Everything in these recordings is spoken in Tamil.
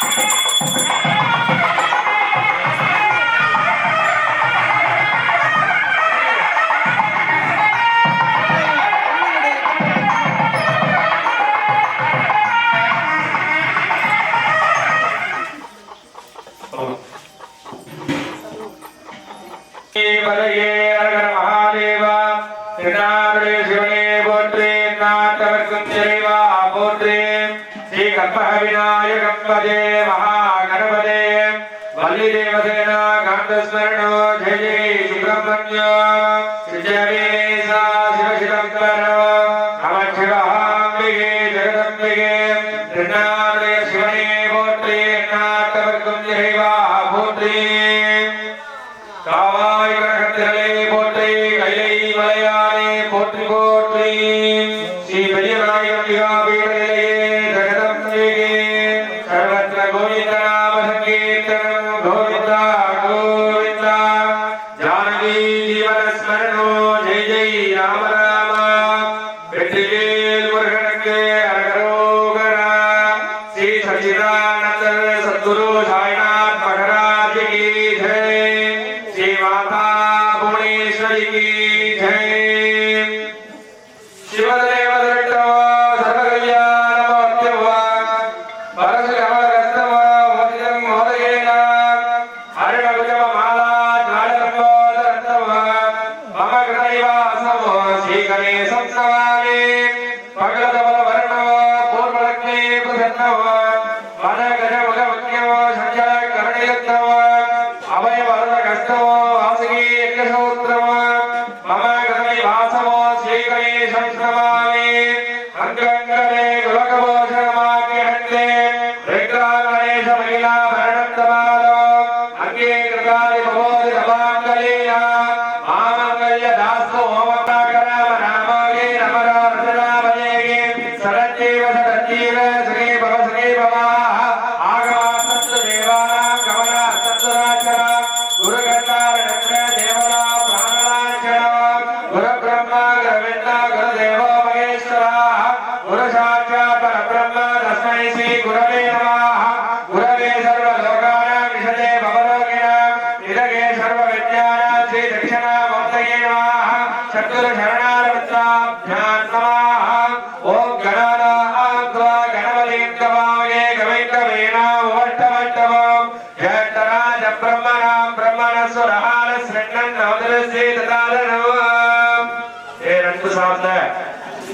フフフフ。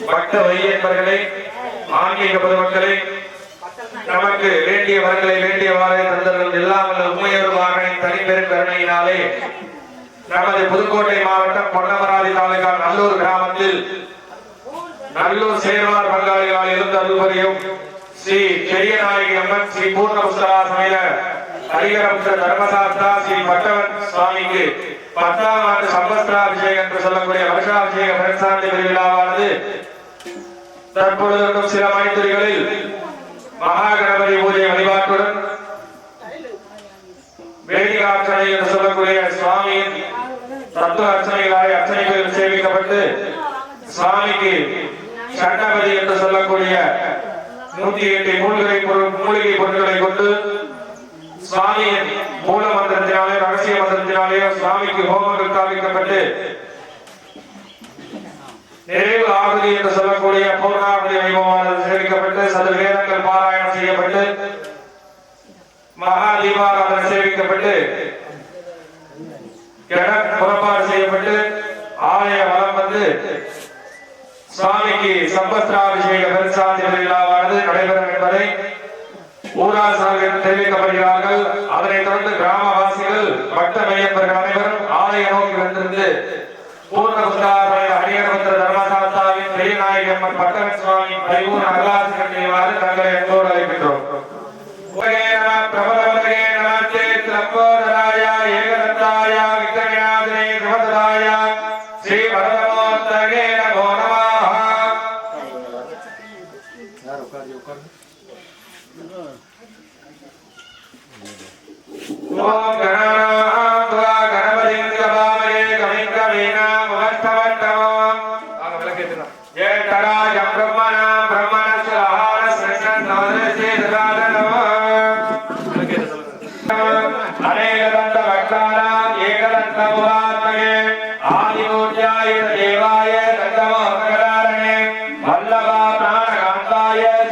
பக்த வையன்பர்களே ஆன்மீக பொதுமக்களே நமக்கு வேண்டிய வரங்களை வேண்டியவாறு தந்தர்கள் இல்லாமல் உண்மையொருமாக தனிப்பெரும் கருணையினாலே நமது புதுக்கோட்டை மாவட்டம் பொன்னமராதி தாலுகா நல்லூர் கிராமத்தில் நல்லூர் சேர்வார் பங்காளிகளால் எழுந்து அருள்புரியும் ஸ்ரீ பெரியநாயகி அம்மன் ஸ்ரீ பூர்ணபுஸ்தரா சமய ஹரிகரபுத்திர தர்மசாஸ்தா ஸ்ரீ பட்டவன் சுவாமிக்கு பத்தாம் ஆண்டு சம்பஸ்திராபிஷேகம் என்று சொல்லக்கூடிய வருஷாபிஷேக பிரசாந்தி பெருவிழாவானது. தற்பொழுது இன்னும் சில மைத்துரிகளில் மகாகணபதி பூஜை வழிபாட்டுடன் வேதிகார்ச்சனை என்று சொல்லக்கூடிய சுவாமியின் தத்துவ அர்ச்சனைகளாக அர்ச்சனைகள் சேமிக்கப்பட்டு சுவாமிக்கு சட்டபதி என்று சொல்லக்கூடிய நூத்தி எட்டு மூலிகை பொருள் மூலிகை பொருட்களை கொண்டு சுவாமியின் மூல மந்திரத்தினாலே ரகசிய மந்திரத்தினாலே சுவாமிக்கு ஹோமங்கள் காவிக்கப்பட்டு நிறைவு ஆகுதி என்று சொல்லக்கூடிய பூர்ணாவதி வைபவமானது சேவிக்கப்பட்டு சது வேதங்கள் பாராயணம் செய்யப்பட்டு மகா தீபாராதனை சேவிக்கப்பட்டு கிரண புறப்பாடு செய்யப்பட்டு ஆலய வலம் வந்து சுவாமிக்கு நடைபெறும் என்பதை தெரிவிக்கப்படுகிறார்கள். அதனைத் தொடர்ந்து கிராமவாசிகள் பக்த மையப்பர்கள் அனைவரும் ஆலய நோக்கி வந்திருந்து பூர்ண புத்தாரய பட்டவன் சுவாமி பரிபூர்ண அகலாசிகள் செய்வாறு தங்களை என்போடு அழைக்கின்றோம்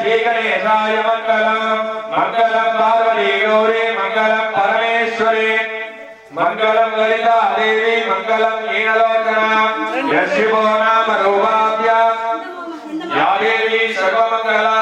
श्रीगणेशाय मङ्गलम् मङ्गलम् पार्वती गौरे मङ्गलम् परमेश्वरे मङ्गलम् ललिता देवी मङ्गलम् लीनलोचना यशिभो नाम रूपाभ्या या देवी सर्वमङ्गला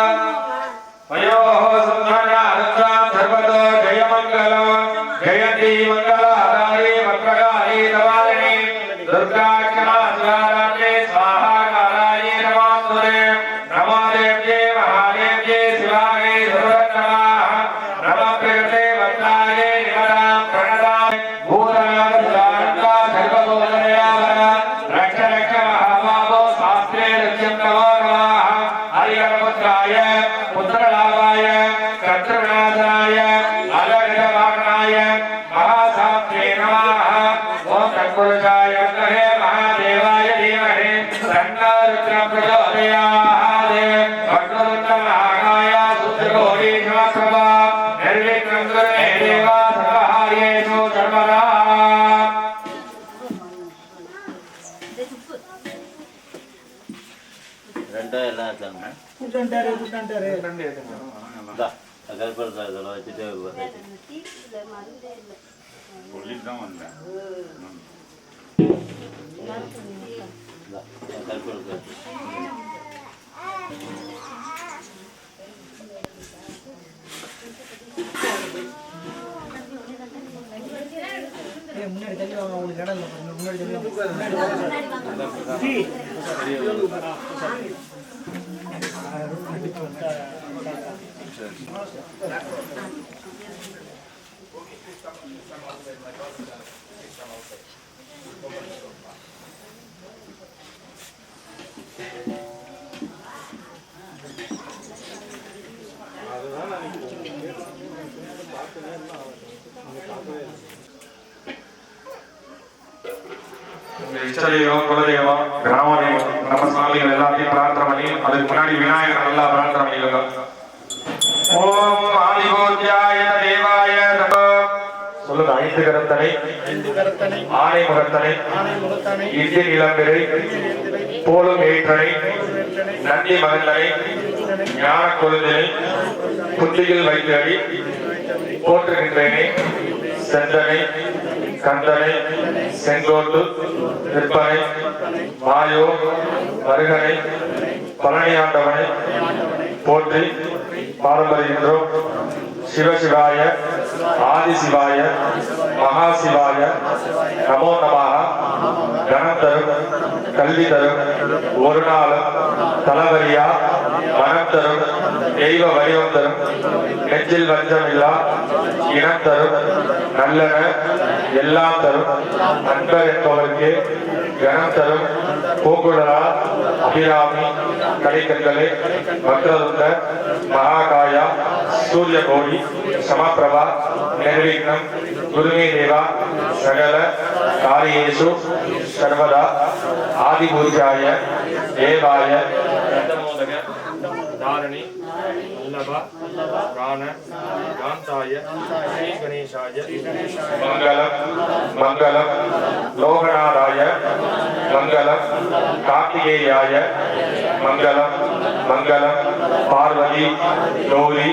கருப்பருத்தா இதெல்லாம் வச்சுட்டு சொல்லிட்டு தான் வந்தேன். கருப்பருத்தா ஏய், முன்னாடி தள்ளி வாங்க உங்களுக்கு இடம் இல்லை பாருங்க. முன்னாடி தள்ளி வாங்க. குலதெய்வம் கிராம தெய்வம் நம்ம சாமிகள் எல்லாத்தையும் பிரார்த்தனை பண்ணி அதுக்கு முன்னாடி விநாயகர் நல்லா பிரார்த்தனை பண்ணிக்கோங்க ஓம் ஆதிபோத்யாய தேவாய சொல்லுங்க ஐந்து கரத்தனை ஆனை முகத்தனை இந்திய இளம்பிறை போலும் ஏற்றனை நந்தி மகந்தனை ஞான கொழுந்தனை புத்தியில் வைத்தடி போற்றுகின்றேனே செந்தனை கந்தனை செங்கோட்டு விற்பனை மாயோ மருகனை பழனியாண்டவனை போற்றி பாரம்பரியோ சிவசிவாய ஆதிசிவாய மகாசிவாய நமோ நமாக கணம் தரும் கல்வி தரும் ஒரு நாளும் தலைவரியா மனம் தரும் தெய்வ வடிவம் தரும் நெஞ்சில் வஞ்சம் இல்லா இனம் தரும் நல்லன எல்லாம் தரும் அன்பர் என்பவருக்கு கனம் தரும் பூங்குழலா அபிராமி கடைக்கண்களே வக்ரதுண்ட மகாகாயா சூரிய கோடி சமப்பிரபா நிர்விக்னம் குருமே தேவா சகல காரியேஷு சர்வதா ஆதிபூஜாய தேவாய ரதமோதக தாரணி வல்லப பிராண காந்தாய ஸ்ரீ கணேசாய மங்களம் மங்களம் லோகநாதாய மங்களம் கார்த்திகேயாய மங்களம் மங்களம் பார்வதி கௌரி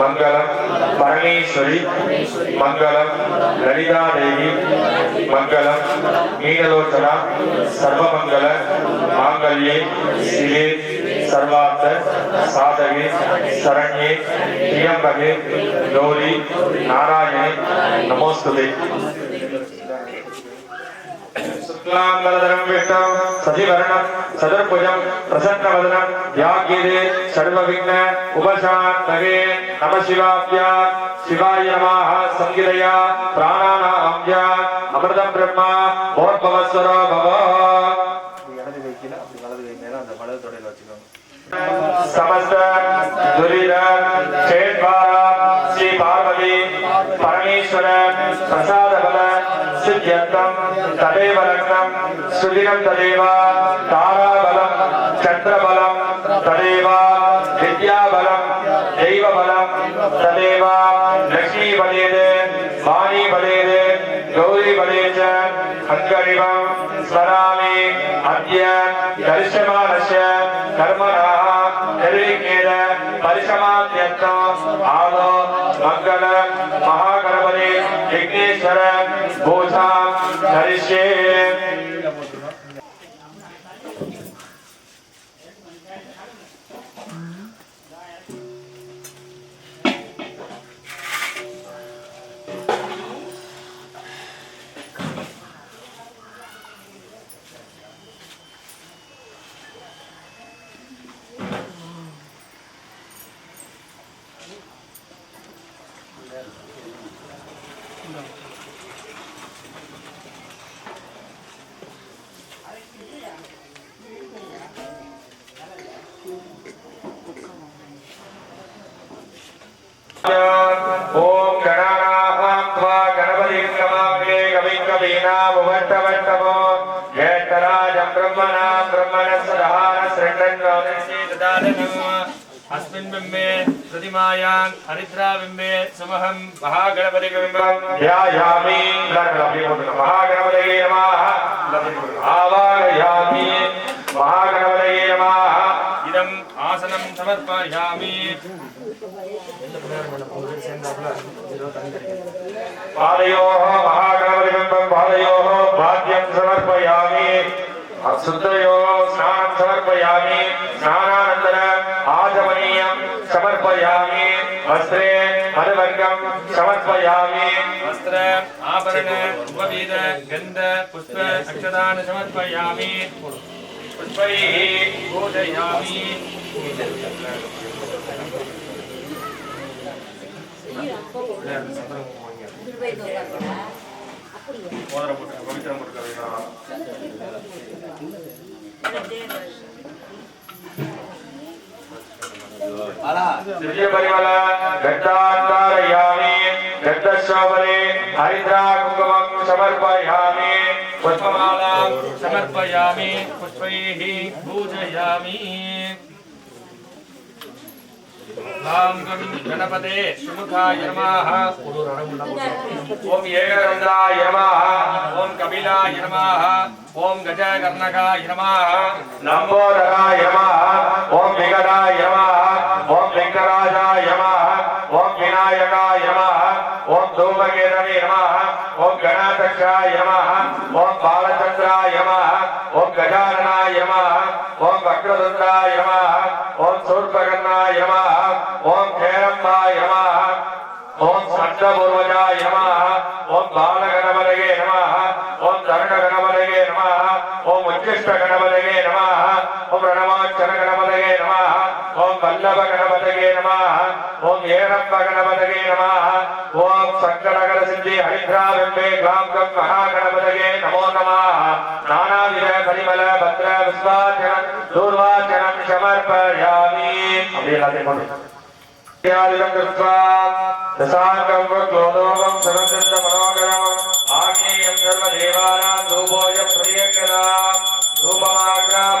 மங்களம் பரமேஸ்வரி மங்களம் லலிதா தேவி மங்களம் மீனலோச்சனா சர்வமங்கல மாங்கல்யே ಸರ್ವಾರ್ಥ ಸಾಧನೆ ಶರಣ್ಯೆ ಪ್ರಿಯಂಬಗೆ ಗೌರಿ ನಾರಾಯಣೆ ನಮೋಸ್ತುತೆ ಸದಿವರ್ಣಂ ಸದರ್ಭುಜಂ ಪ್ರಸನ್ನ ವದನಂ ಯಾಗಿದೆ ಸರ್ವವಿಘ್ನ ಉಪಶಾಂತಗೆ ನಮ ಶಿವಾಭ್ಯ ಶಿವಾಯ ನಮಃ ಸಂಗೀತಯ ಪ್ರಾಣಾನಾಮ್ಯ ಅಮೃತ ಬ್ರಹ್ಮ ಮೋರ್ಭವಸ್ವರ ಭವ సమస్త దురిత క్షేత్వార శ్రీ పార్వతి పరమేశ్వర ప్రసాద బల సిద్ధ్యంతం తదేవ రత్నం సుదినం తదేవ తారాబలం చంద్రబలం తదేవ విద్యాబలం దైవబలం తదేవ లక్ష్మీ బలేదే వాణి బలేదే గౌరీ బలే చ అంగరివం స్మరామి అద్య దర్శమానస్య కర్మణా ಯತ್ನ ಆಲ ಮಂಗಲ ಮಹಾಗಣಪತಿ ವಿಘ್ನೇಶ್ವರ ಭೂಷಾ ಧರಿಷ್ಯೇ त्वा गणपतिं नमामि कविं कवीनामुपट्टवट्टवो ज्येष्ठराजं ब्रह्मणां ब्रह्मणस्सदानशृण्वन्नोदिशीददानम् अस्मिन् बिम्बे प्रतिमायां हरिद्राबिम्बे सुमहं महागणपतिबिम्बं ध्यायामि महागणपतये नमः आवाहयामि महागणपतये नमः इदम् आसनं समर्पयामि पादयोः महागणपतिबिम्बं पादयोः भाग्यं समर्पयामि। शुद्धयोः स्नानं समर्पयामि। स्नानानन्तरम् आचमनीयं समर्पयामि। वस्त्रे मधुवर्गं समर्पयामि। वस्त्र, आभरण, उपवीद, गन्ध, पुष्प, अक्षदान समर्पयामि। पुष्पैः पूजयामि। இல்லை சந்திரமுகம் வாங்கி ஓதரை போட்டு பவித்ரா போட்டு சிறிய பரிமள கட்டாந்தாரயாமி கட்டசோபரே ஹரித்ரா குங்குமம் சமர்ப்பயாமி புஷ்பமாலா சமர்ப்பயாமி புஷ்பைஹி பூஜயாமி గణపతే సుముఖాయ నమః. ఓం ఏకదండాయ నమః. ఓం కపిలాయ నమః. ఓం గజకర్ణకాయ నమః. లంబోదరాయ నమః. ఓం వికటాయ నమః. ఓం వెంకరాజాయ నమః. ఓం వినాయకాయ ఓం వక్రదుండాయ నమ ఓం శూర్పకర్ణాయ నమ ఓం ఖేరంబాయ నమ ఓం సడ్డపూర్వజాయ నమ ఓం బాలగణమలగే నమ ఓం తరుణ గణమలగే నమ ఓం ఉత్కృష్ట గణమలగే నమ ఓం రణమాచర గణమల ஓம் ஏரப்பகணபதகே நம ஓம் சங்கடகர சிந்தி ஹரித்ராவெம்பே கிளாங்கம் மகாகணபதகே நமோ நம நானாவித பரிமல பத்ர விஸ்வாச்சனம் தூர்வாச்சனம் சமர்ப்பயாமி. அப்படி மனோகரம். ஆக்னேயம் சர்வ தேவானாம் தூபோயம் பிரியங்கராம் தூபமாக்ராம்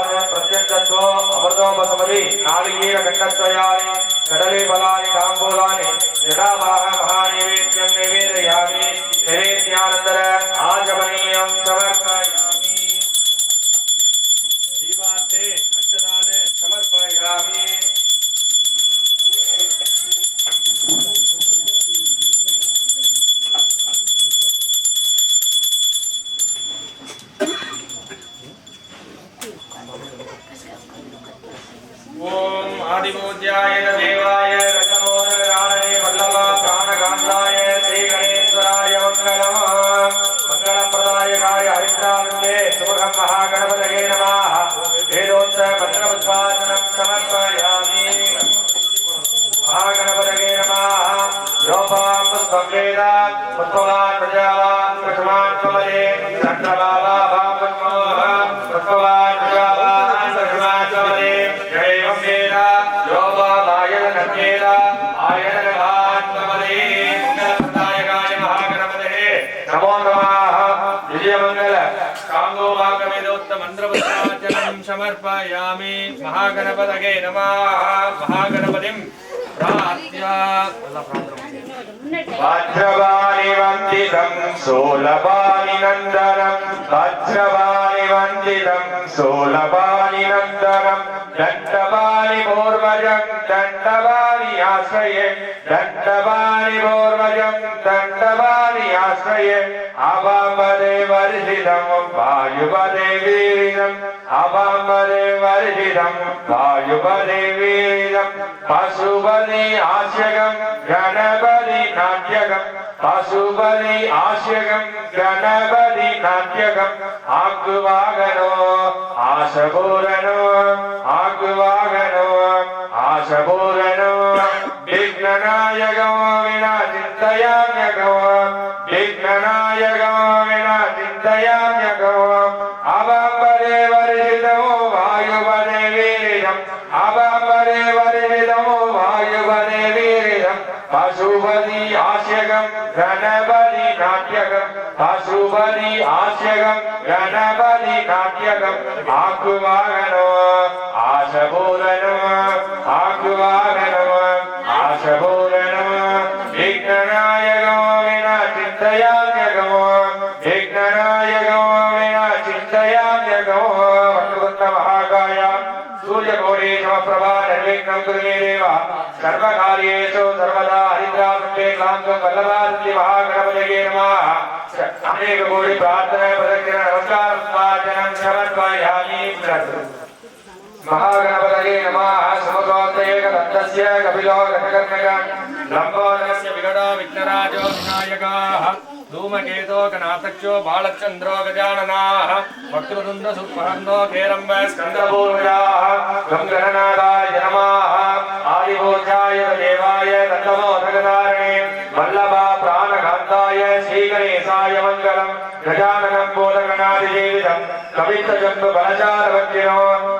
யசோ அமிர்தோபசமதி நாளிகீர கண்டத்வயானி கடலே பலானி தாம்போலானி யதாபாக மகாநிவேத்தியம் நிவேதயாமி நிவேத்தியானந்தர ஆகமனீயம் சவ మహాగణపతయే నమ లోపాం పుష్పం వేద పుష్పవాన్ ప్రజావాన్ కృష్ణాన్ కమలే చక్రలాభాం పుష్పమోహ పుష్పవాన్ ప్రజావాన్ కృష్ణాన్ కమలే జయం వేద లోపామాయన నమేద ఆయన నమాన్ కమలే మంగళపతాయకాయ வஜ்ரவாணி வந்திதம் சோலபாணி நந்தனம் வஜ்ரவாணி வந்திதம் சோலபாணி நந்தனம் தண்டபாணி போர்வஜம் தண்டபாணி ஆசிரயே தண்டபாணி போர்வஜம் தண்டபாணி ஆசிரயே அவாபதே வருஷிதம் வாயுபதே வீரிதம் అపమరే వర్జితం వాయుబలి వీరం పశుబలి ఆశగం గణబలి నాట్యగం పశుబలి ఆశగం గణబలి నాట్యగం ఆగ్వాగనో ఆశపూరణో ఆగ్వాగనో ఆశపూరణో విఘ్ననాయగో వినా చింతయాగో గణపతి కాట్యకం ఆకువాగను ఆశభూరను ఆకువాగను ఆశభూరను విఘ్ననాయకో విన చింతయాగమో విఘ్ననాయకో విన చింతయాగమో భగవంత మహాకాయ సూర్యగౌరీ సమప్రభా నిర్విఘ్నం సర్వకార్యేషు సర్వదా హరిద్రాసందే క్లాంతం వల్లభాసంది అనేక కోటి ప్రార్థన ప్రదక్షిణ నమస్కారం వాచనం శరద్వయామి మహాగణపతయే నమః. సమగోత్రయ కదంతస్య కపిలో గణకర్ణక లంబోదరస్య విగడో విఘ్నరాజో వినాయకాః. ధూమకేతో కనాథక్షో బాళచంద్రో గజాననా వక్రతుండ సుపరందో కేరంబ స్కందపూర్ణా గంగనాదాయ నమః ఆదిభూతాయ దేవాయ తత్మోధగదారణే వల్లభా ప్రాణకాంతాయ శ్రీగణేశాయ మంగళం గజాననం బోధగణాదిజీవితం కవితజన్మ బలచారవద్యో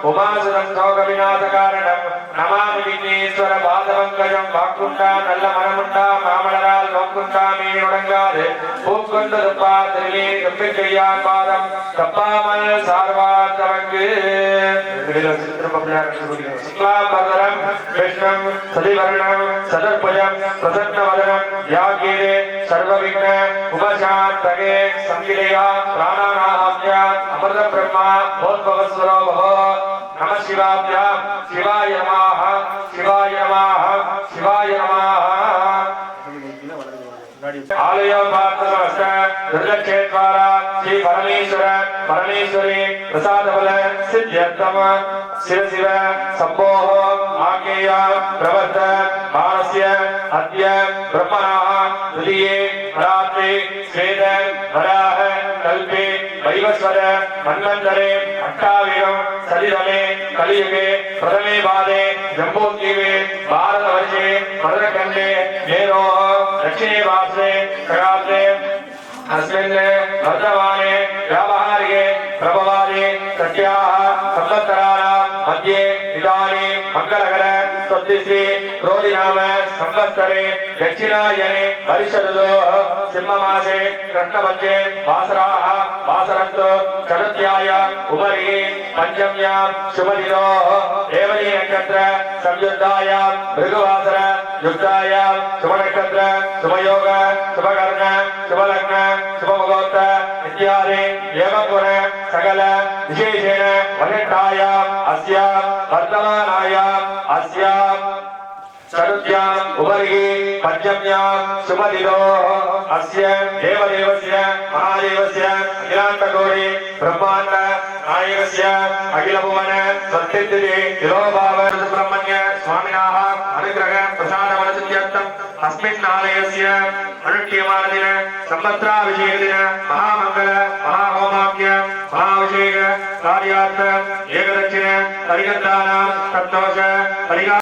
ఉమాసుదంతో కవినాథకారణం నమామి విఘ్నేశ్వర పాదవంకజం వాక్కుంటా నల్ల మనముంటా మామలరా மாமலரால் நோக்குண்டா மீ திருவே நம்பிக்கையான் பாதம் தப்பாமல் சார்வார் தவங்கு சுக்லாம்பரம் விஷ்ணம் சதிவர்ணம் சதர்புஜம் பிரசன்னவதனம் யாகீரே சர்வவிக்ன உபசாந்தகே அமிர்த பிரம்மா போத்பவஸ்வரோ நம சிவாய நமாக சிவாய நமாக சிவாய நமாக ದುರ್ಗಕ್ಷೇತ್ರಾರಾತ್ ಶ್ರೀ ಪರಮೇಶ್ವರ ಪರಮೇಶ್ವರಿ ಪ್ರಸಾದಬಲ ಸಿದ್ಧಮ ಶಿವ ಶಿವ ಸಂಭೋಹ ಆಜ್ಞೇಯ ಪ್ರವರ್ತ ಮಾನಸ್ಯ ಅದ್ಯ ಬ್ರಹ್ಮಣಾಹ ತುಲಿಯೇ ರಾತ್ರಿ ಸ್ವೇದ ವರಾಹ ಕಲ್ಪೆ ವೈವಸ್ವರ ಮನ್ವಂತರೆ ಅಟ್ಟಾವಿರಂ ಸಲಿರಮೆ ಕಲಿಯುಗೆ ಪ್ರಥಮೆ ಬಾಧೆ ಜಂಬೂತೀವೆ ಭಾರತ ವರ್ಷೆ ಮರದಕಂಡೆ ಮೇರೋಹ ದಕ್ಷಿಣೇ ವಾಸೆ ಸಗಾಸೆ अस्मिन् वर्तमाने व्यावहारिके प्रभवादे सत्याः संवत्सराणां मध्ये इदानीं मङ्गलकर स्वस्तिश्री क्रोधिनाम संवत्सरे दक्षिणायने हरिषदोः सिंहमासे कृष्णपक्षे वासराः वासरन्तु चतुर्थ्याय उपरि पञ्चम्यां शुभदिनोः देवनी नक्षत्र संयुक्तायां भृगुवासर युक्तायां शुभनक्षत्र शुभयोग शुभकर्ण शुभलग्न शुभमुहूर्त ஏகபுர சகல விசேஷேன வனட்டாய அஸ்ய வர்த்தமானாய அஸ்ய சருத்யாம் உபரிகி பஞ்சம்யாம் சுபதிதோ அஸ்ய தேவதேவஸ்ய மகாதேவஸ்ய அகிலாந்த கோடி பிரம்மாண்ட நாயகஸ்ய அகிலபுவன சத்திந்திரி திரோபாவ சுப்பிரமணிய சுவாமினாக அனுகிரக பிரசாத மனசித்யர்த்தம் आलयस्य अनुष्ठीयमानदिन संवत्सराभिषेकदिन महामङ्गल महाहोमाख्य महाभिषेक कार्यार्थ एकदक्षिण परिगन्धानां सन्तोष परिगा